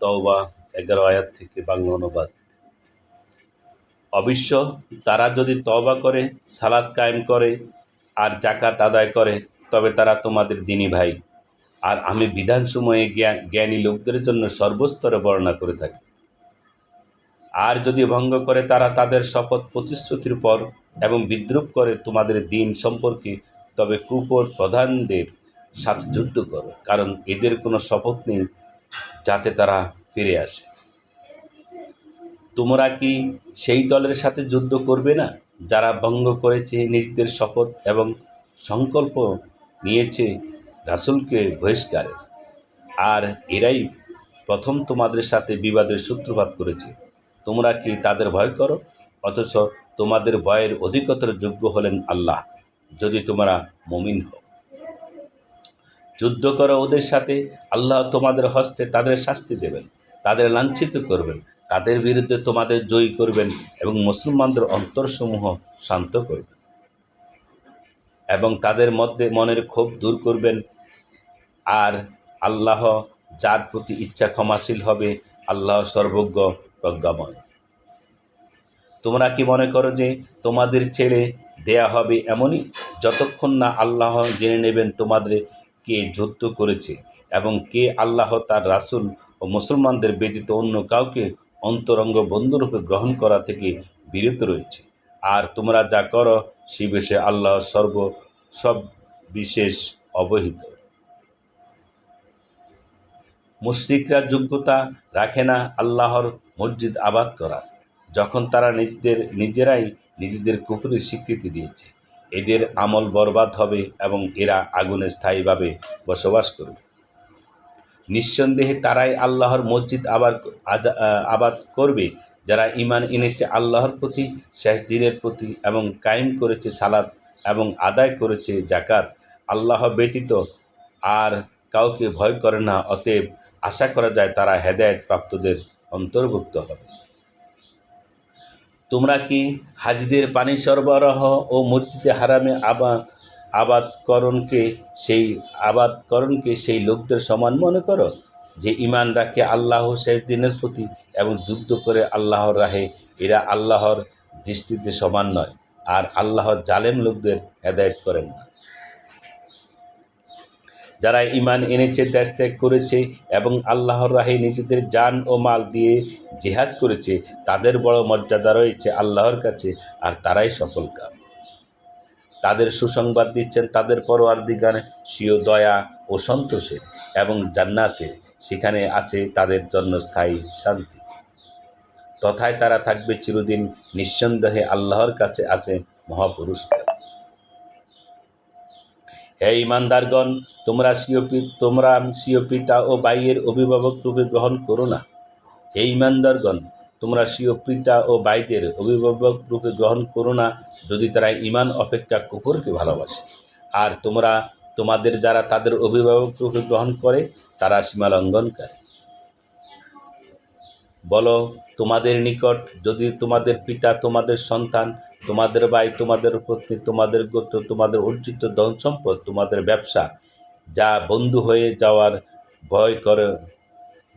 তওবা এগারো আয়াত থেকে বাংলা অনুবাদ। অবশ্য তারা যদি তওবা করে সালাদ কায়েম করে আর জাকাত আদায় করে, তবে তারা তোমাদের দিনী ভাই। আর আমি বিধানসমূহে জ্ঞান জ্ঞানী লোকদের জন্য সর্বস্তরে বর্ণনা করে থাকি। আর যদি ভঙ্গ করে তারা তাদের শপথ প্রতিশ্রুতির পর এবং বিদ্রুপ করে তোমাদের দিন সম্পর্কে, তবে কুপর প্রধানদের সাথে যুদ্ধ করো, কারণ এদের কোনো শপথ নেই যাতে তারা ফিরে আসে। তোমরা কি সেই দলের সাথে যুদ্ধ করবে না? যারা ভঙ্গ করেছে নিজেদের শপথ এবং সংকল্প নিয়েছে রাসুলকে বহিষ্কারের। আর এরাই প্রথম তোমাদের সাথে বিবাদের সূত্রপাত করেছে। তোমরা কি তাদের ভয় করো? অথচ তোমাদের ভয়ের অধিকতর যোগ্য হলেন আল্লাহ, যদি তোমরা মমিন হও। যুদ্ধ করো ওদের সাথে। আল্লাহ তোমাদের হস্তে তাদের শাস্তি দেবেন, তাদের লাঞ্ছিত করবেন, তাদের বিরুদ্ধে তোমাদের জয়ী করবেন এবং মুসলমানদের অন্তরসমূহ শান্ত করবেন। এবং তাদের মধ্যে মনের ক্ষোভ দূর করবেন। আর আল্লাহ যার প্রতি ইচ্ছা ক্ষমাশীল হবে, আল্লাহ সর্বজ্ঞ প্রজ্ঞাময়। তোমরা কি মনে করো যে তোমাদের ছেড়ে দেয়া হবে এমনই? যতক্ষণ না আল্লাহ জেনে নেবেন তোমাদের কে যুদ্ধ করেছে এবং কে আল্লাহ তার রাসূল ও মুসলমানদের ব্যতীত অন্য কাউকে অন্তরঙ্গ বন্ধুরূপে গ্রহণ করা থেকে বিরত রয়েছে। আর তোমরা যা করো সে বিষয়ে আল্লাহ সর্ব সব বিশেষ অবহিত। মুশরিকরা যোগ্যতা রাখে না আল্লাহর মসজিদ আবাদ করার, যখন তারা নিজেদের নিজেরাই নিজেদের কুকুরের স্বীকৃতি দিয়েছে। এদের আমল বরবাদ হবে এবং এরা আগুনে স্থায়ীভাবে বসবাস করবে। নিঃসন্দেহে তারাই আল্লাহর মসজিদ আবার আবাদ করবে। যারা ইমান এনেছে আল্লাহর প্রতি, শেষ দিনের প্রতি এবং কায়েম করেছে ছালাত এবং আদায় করেছে জাকাত আল্লাহ ব্যতীত আর কাউকে ভয় করে না। অতএব আশা করা যায় তারা হেদায়েত প্রাপ্তদের অন্তর্ভুক্ত হবে। তোমরা কি হাজিদের পানি সরবরাহ ও মসজিদে হারামে আবা আবাদকরণকে সেই আবাদকরণকে সেই লোকদের সমান মনে করো? যে ইমান রাখে আল্লাহ শেষ দিনের প্রতি এবং যুদ্ধ করে আল্লাহর রাহে, এরা আল্লাহর দৃষ্টিতে সমান নয়। আর আল্লাহর জালেম লোকদের হেদায়ত করেন না। যারা ইমান এনেছে, দেশ ত্যাগ করেছে এবং আল্লাহর রাহে নিজেদের যান ও মাল দিয়ে জেহাদ করেছে, তাদের বড় মর্যাদা রয়েছে আল্লাহর কাছে আর তারাই সফল কাম তাদের সুসংবাদ দিচ্ছেন তাদের পরোয়ার দিগানে স্বীয় দয়া ও সন্তোষে এবং জান্নাতে সেখানে আছে তাদের জন্য স্থায়ী শান্তি। তথায় তারা থাকবে চিরদিন নিঃসন্দেহে আল্লাহর কাছে আছে মহাপুরস্কার হে ইমানদারগণ, তোমরা স্বীয় তোমরা স্বীয় পিতা ও বাইয়ের অভিভাবক রূপে গ্রহণ করো না। হে ইমানদারগণ, তোমরা স্বীয় পিতা ও বাইদের অভিভাবক রূপে গ্রহণ করো না, যদি তারা ইমান অপেক্ষা কুকুরকে ভালোবাসে। আর তোমরা, তোমাদের যারা তাদের অভিভাবক রূপে গ্রহণ করে, তারা সীমা লঙ্ঘনকারী। বলো, তোমাদের নিকট যদি তোমাদের পিতা, তোমাদের সন্তান তোমাদের ভাই, তোমাদের পত্নী, তোমাদের গোত্র, তোমাদের অর্জিত ধন সম্পদ, তোমাদের ব্যবসা, যা বন্ধু হয়ে যাওয়ার ভয় করো,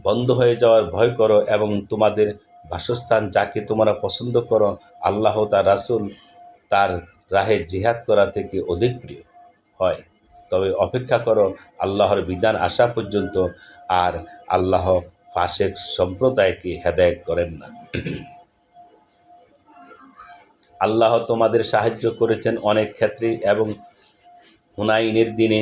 বন্ধ হয়ে যাওয়ার ভয় করো এবং তোমাদের বাসস্থান যাকে তোমরা পছন্দ করো, আল্লাহ তার রাসূল তার রাহে জিহাদ করা থেকে অধিক প্রিয় হয়। তবে অপেক্ষা করো, আল্লাহর বিধান আসা পর্যন্ত আর আল্লাহ ফাসেক সম্প্রদায়কে হেদায়েত করেন না। আল্লাহ তোমাদের সাহায্য করেছেন অনেক ক্ষেত্রে এবং হুনাইনের দিনে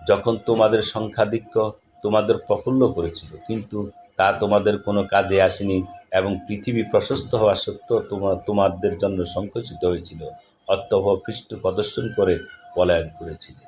যখন তোমাদের সংখ্যাধিক্য তোমাদের প্রফুল্ল করেছিল। কিন্তু তা তোমাদের কোনো কাজে আসেনি এবং পৃথিবী প্রশস্ত হওয়া সত্ত্বেও তোমার তোমাদের জন্য সংকুচিত হয়েছিল। অত্যভ পৃষ্ঠ প্রদর্শন করে পলায়ন করেছিলে।